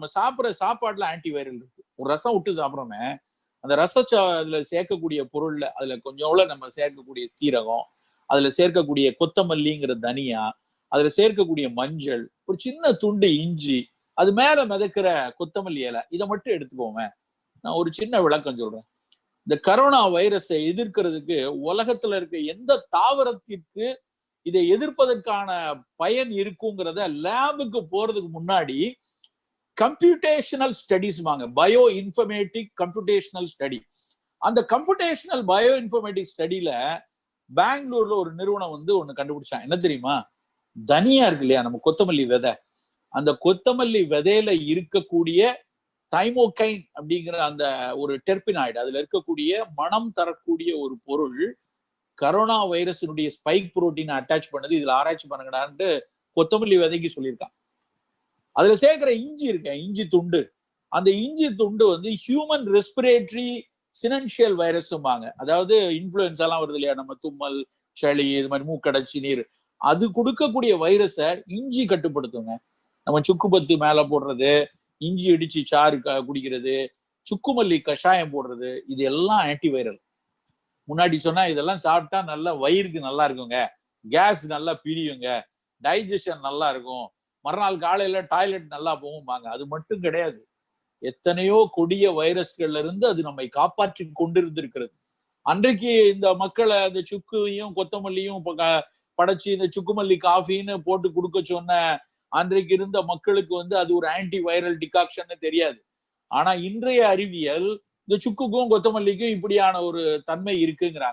இருக்கும் நம்ம சாப்பிட்ற சாப்பாட்டுல ஆன்டி வைரல் இருக்கு. ஒரு ரசம் விட்டு சாப்பிட்றோமே அந்த ரச அதுல சேர்க்கக்கூடிய பொருள்ல அதுல கொஞ்சம் நம்ம சேர்க்கக்கூடிய சீரகம் அதுல சேர்க்கக்கூடிய கொத்தமல்லிங்கிற தனியா அதுல சேர்க்கக்கூடிய மஞ்சள் ஒரு சின்ன துண்டு இஞ்சி அது மேல மிதக்கிற கொத்தமல்லி இலை இதை மட்டும் எடுத்துக்கோங்க நான் ஒரு சின்ன விளக்கம் சொல்றேன். இந்த கரோனா வைரஸை எதிர்க்கிறதுக்கு உலகத்துல இருக்க எந்த தாவரத்திற்கு இதை எதிர்ப்பதற்கான பயன் இருக்குங்கிறத லேபுக்கு போறதுக்கு முன்னாடி கம்ப்யூட்டேஷனல் ஸ்டடிஸ் வாங்க. பயோ இன்ஃபர்மேட்டிக் கம்ப்யூட்டேஷனல் ஸ்டடி அந்த கம்ப்யூட்டேஷனல் பயோ இன்ஃபர்மேட்டிக் ஸ்டடியில பெங்களூர்ல ஒரு நிறுவனம் வந்து ஒன்று கண்டுபிடிச்சான் என்ன தெரியுமா? தனியா இருக்கு இல்லையா? நம்ம கொத்தமல்லி விதை. அந்த கொத்தமல்லி விதையில இருக்கக்கூடிய தைமோகைன் அப்படிங்கிற அந்த ஒரு டெர்பினாய்டு அதுல இருக்கக்கூடிய மனம் தரக்கூடிய ஒரு பொருள் கரோனா வைரஸினுடைய ஸ்பைக் புரோட்டீன் அட்டாச் பண்ணது. இதுல ஆராய்ச்சி பண்ணுங்கடான்ட்டு கொத்தமல்லி விதைக்கு சொல்லியிருக்கான். அதுல சேர்க்கிற இஞ்சி இருக்கேன் இஞ்சி துண்டு. அந்த இஞ்சி துண்டு வந்து ஹியூமன் ரெஸ்பிரேட்டரி சினன்ஷியல் வைரஸும்பாங்க அதாவது இன்ஃபுளுன்ஸ் எல்லாம் வருது இல்லையா? நம்ம தும்மல் சளி இது மாதிரி மூக்கடைச்சி நீர். அது கொடுக்கக்கூடிய வைரஸை இஞ்சி கட்டுப்படுத்துங்க. நம்ம சுக்கு பத்து மேல போடுறது இஞ்சி இடிச்சு சாறு குடிக்கிறது சுக்குமல்லி கஷாயம் போடுறது இது எல்லாம் ஆன்டிவைரல் முன்னாடி சொன்னா இதெல்லாம் சாப்பிட்டா நல்லா வயிறுக்கு நல்லா இருக்குங்க. கேஸ் நல்லா பிரியுங்க. டைஜஷன் நல்லா இருக்கும். மறுநாள் காலையில டாய்லெட் நல்லா போகும்பாங்க. அது மட்டும் கிடையாது. எத்தனையோ கொடிய வைரஸ்கள்ல இருந்து அது நம்மை காப்பாற்றி கொண்டிருந்திருக்கிறது. அன்றைக்கு இந்த மக்களை அந்த சுக்கையும் கொத்தமல்லியும் படைச்சு இந்த சுக்குமல்லி காஃபின்னு போட்டு கொடுக்க சொன்ன அன்றைக்கு இருந்த மக்களுக்கு வந்து அது ஒரு ஆன்டி வைரல் டிகாக்ஷன் தெரியாது. ஆனா இன்றைய அறிவியல் இந்த சுக்குக்கும் கொத்தமல்லிக்கும் இப்படியான ஒரு தன்மை இருக்குங்கிறாங்க.